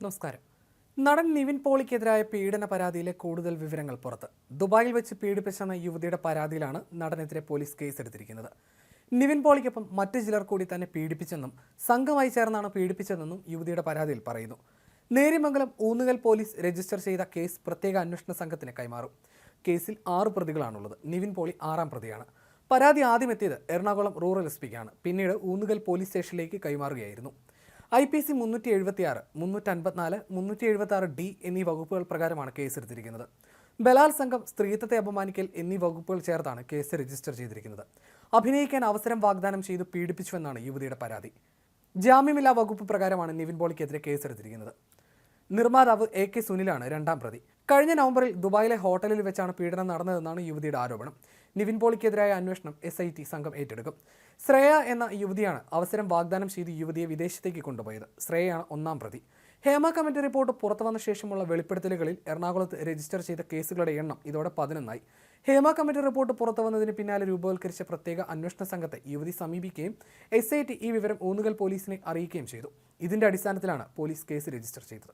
നമസ്കാരം. നടൻ നിവിൻ പോളിക്കെതിരായ പീഡന പരാതിയിലെ കൂടുതൽ വിവരങ്ങൾ പുറത്ത്. ദുബായിൽ വെച്ച് പീഡിപ്പിച്ചെന്ന യുവതിയുടെ പരാതിയിലാണ് നടനെതിരെ പോലീസ് കേസെടുത്തിരിക്കുന്നത്. നിവിൻ പോളിക്കൊപ്പം മറ്റു ചിലർ കൂടി തന്നെ പീഡിപ്പിച്ചെന്നും സംഘമായി ചേർന്നാണ് പീഡിപ്പിച്ചതെന്നും യുവതിയുടെ പരാതിയിൽ പറയുന്നു. നേരിമംഗലം ഊന്നുകൽ പോലീസ് രജിസ്റ്റർ ചെയ്ത കേസ് പ്രത്യേക അന്വേഷണ സംഘത്തിന് കൈമാറും. കേസിൽ ആറ് പ്രതികളാണുള്ളത്. നിവിൻ പോളി ആറാം പ്രതിയാണ്. പരാതി ആദ്യം എത്തിയത് എറണാകുളം റൂറൽ എസ് പിക്കാണ്. പിന്നീട് ഊന്നുകൽ പോലീസ് സ്റ്റേഷനിലേക്ക് കൈമാറുകയായിരുന്നു. ഐ പി സി മുന്നൂറ്റി എഴുപത്തി ആറ് മുന്നൂറ്റി അൻപത്തിനാല് മുന്നൂറ്റി എഴുപത്തി ആറ് ഡി എന്നീ വകുപ്പുകൾ പ്രകാരമാണ് കേസെടുത്തിരിക്കുന്നത്. ബലാത്സംഗം സ്ത്രീത്വത്തെ അപമാനിക്കൽ എന്നീ വകുപ്പുകൾ ചേർത്താണ് കേസ് രജിസ്റ്റർ ചെയ്തിരിക്കുന്നത്. അഭിനയിക്കാൻ അവസരം വാഗ്ദാനം ചെയ്തു പീഡിപ്പിച്ചുവെന്നാണ് യുവതിയുടെ പരാതി. ജാമ്യമില്ലാ വകുപ്പ് പ്രകാരമാണ് നിവിൻ പോളിക്കെതിരെ കേസെടുത്തിരിക്കുന്നത്. നിർമ്മാതാവ് എ കെ സുനിലാണ് രണ്ടാം പ്രതി. കഴിഞ്ഞ നവംബറിൽ ദുബായിലെ ഹോട്ടലിൽ വെച്ചാണ് പീഡനം നടന്നതെന്നാണ് യുവതിയുടെ ആരോപണം. നിവിൻ പോളിക്കെതിരായ അന്വേഷണം എസ് ഐ ടി സംഘം ഏറ്റെടുക്കും. ശ്രേയ എന്ന യുവതിയാണ് അവസരം വാഗ്ദാനം ചെയ്ത് യുവതിയെ വിദേശത്തേക്ക് കൊണ്ടുപോയത്. ശ്രേയയാണ് ഒന്നാം പ്രതി. ഹേമ കമ്മിറ്റി റിപ്പോർട്ട് പുറത്തു വന്ന ശേഷമുള്ള വെളിപ്പെടുത്തലുകളിൽ എറണാകുളത്ത് രജിസ്റ്റർ ചെയ്ത കേസുകളുടെ എണ്ണം ഇതോടെ പതിനൊന്നായി. ഹേമ കമ്മിറ്റി റിപ്പോർട്ട് പുറത്തു വന്നതിന് പിന്നാലെ രൂപവൽക്കരിച്ച പ്രത്യേക അന്വേഷണ സംഘത്തെ യുവതി സമീപിക്കുകയും എസ് ഈ വിവരം ഊന്നുകൽ പോലീസിനെ അറിയിക്കുകയും ചെയ്തു. ഇതിന്റെ അടിസ്ഥാനത്തിലാണ് പോലീസ് കേസ് രജിസ്റ്റർ ചെയ്തത്.